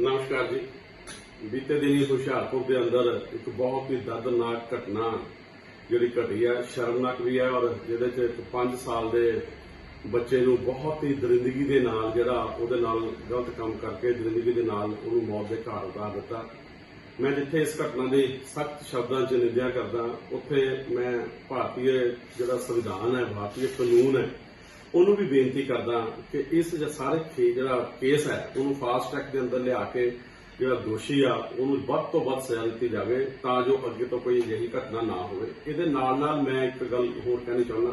ਨਮਸਕਾਰ ਜੀ। ਬੀਤੇ ਦਿਨੀ ਹੁਸ਼ਿਆਰਪੁਰ ਦੇ ਅੰਦਰ ਇੱਕ ਬਹੁਤ ਹੀ ਦਰਦਨਾਕ ਘਟਨਾ ਜਿਹੜੀ ਘਟੀ ਹੈ, ਸ਼ਰਮਨਾਕ ਵੀ ਹੈ ਔਰ ਜਿਹਦੇ 'ਚ ਇੱਕ 5 ਸਾਲ ਦੇ ਬੱਚੇ ਨੂੰ ਬਹੁਤ ਹੀ ਦਰਿੰਦਗੀ ਦੇ ਨਾਲ ਜਿਹੜਾ ਉਹਦੇ ਨਾਲ ਗਲਤ ਕੰਮ ਕਰਕੇ ਦਰਿੰਦਗੀ ਦੇ ਨਾਲ ਉਹਨੂੰ ਮੌਤ ਦੇ ਘਾਟ ਉਤਾਰ ਦਿੱਤਾ। ਮੈਂ ਜਿੱਥੇ ਇਸ ਘਟਨਾ ਦੀ ਸਖਤ ਸ਼ਬਦਾਂ 'ਚ ਨਿੰਦਿਆ ਕਰਦਾ, ਉੱਥੇ ਮੈਂ ਭਾਰਤੀ ਜਿਹੜਾ ਸੰਵਿਧਾਨ ਹੈ, ਭਾਰਤੀ ਕਾਨੂੰਨ ਹੈ ਉਹਨੂੰ ਵੀ ਬੇਨਤੀ ਕਰਦਾ ਕਿ ਇਸ ਸਾਰੇ ਜਿਹੜਾ ਕੇਸ ਹੈ, ਉਹਨੂੰ ਫਾਸਟ ਟਰੈਕ ਦੇ ਅੰਦਰ ਲਿਆ ਕੇ ਜਿਹੜਾ ਦੋਸ਼ੀ ਆ, ਉਹਨੂੰ ਵੱਧ ਤੋਂ ਵੱਧ ਸਜ਼ਾ ਦਿੱਤੀ ਜਾਵੇ ਤਾਂ ਜੋ ਅੱਗੇ ਤੋਂ ਕੋਈ ਅਜਿਹੀ ਘਟਨਾ ਨਾ ਹੋਵੇ। ਇਹਦੇ ਨਾਲ ਨਾਲ ਮੈਂ ਇੱਕ ਗੱਲ ਹੋਰ ਕਹਿਣੀ ਚਾਹੁੰਦਾ।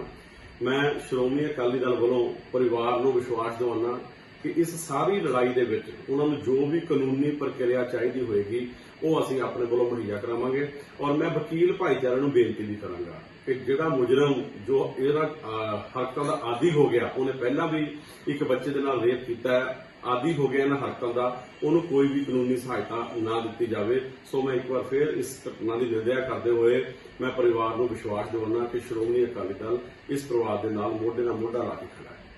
ਮੈਂ ਸ਼੍ਰੋਮਣੀ ਅਕਾਲੀ ਦਲ ਵੱਲੋਂ ਪਰਿਵਾਰ ਨੂੰ ਵਿਸ਼ਵਾਸ ਦਿਵਾਉਣਾ ਕਿ ਇਸ ਸਾਰੀ ਲੜਾਈ ਦੇ ਵਿੱਚ ਉਹਨਾਂ ਨੂੰ ਜੋ ਵੀ ਕਾਨੂੰਨੀ ਪ੍ਰਕਿਰਿਆ ਚਾਹੀਦੀ ਹੋਏਗੀ ਉਹ ਅਸੀਂ ਆਪਣੇ ਕੋਲੋਂ ਮੁਹੱਈਆ ਕਰਾਵਾਂਗੇ ਔਰ ਮੈਂ ਵਕੀਲ ਭਾਈਚਾਰੇ ਨੂੰ ਬੇਨਤੀ ਵੀ ਕਰਾਂਗਾ ਕਿ ਜਿਹੜਾ ਮੁਜਰਮ ਜੋ ਇਹਦਾ ਅਹ, ਹਰਕਤਾਂ ਦਾ ਆਦੀ ਹੋ ਗਿਆ ਉਹਨੇ ਪਹਿਲਾਂ ਵੀ ਇੱਕ ਬੱਚੇ ਦੇ ਨਾਲ ਰੇਪ ਕੀਤਾ ਹੈ ਆਦੀ ਹੋ ਗਿਆ ਇਹਨਾਂ ਹਰਕਤਾਂ ਦਾ ਉਹਨੂੰ ਕੋਈ ਵੀ ਕਾਨੂੰਨੀ ਸਹਾਇਤਾ ਨਾ ਦਿੱਤੀ ਜਾਵੇ। ਸੋ ਮੈਂ ਇੱਕ ਵਾਰ ਫਿਰ ਇਸ ਘਟਨਾ ਦੀ ਨਿੰਦਿਆ ਕਰਦੇ ਹੋਏ ਮੈਂ ਪਰਿਵਾਰ ਨੂੰ ਵਿਸ਼ਵਾਸ ਦਿਵਾਉਣਾ ਕਿ ਸ਼੍ਰੋਮਣੀ ਅਕਾਲੀ ਦਲ ਇਸ ਪਰਿਵਾਰ ਦੇ ਨਾਲ ਮੋਢੇ ਨਾਲ ਮੋਢਾ ਲਾ ਕੇ ਖੜਾ ਹੈ।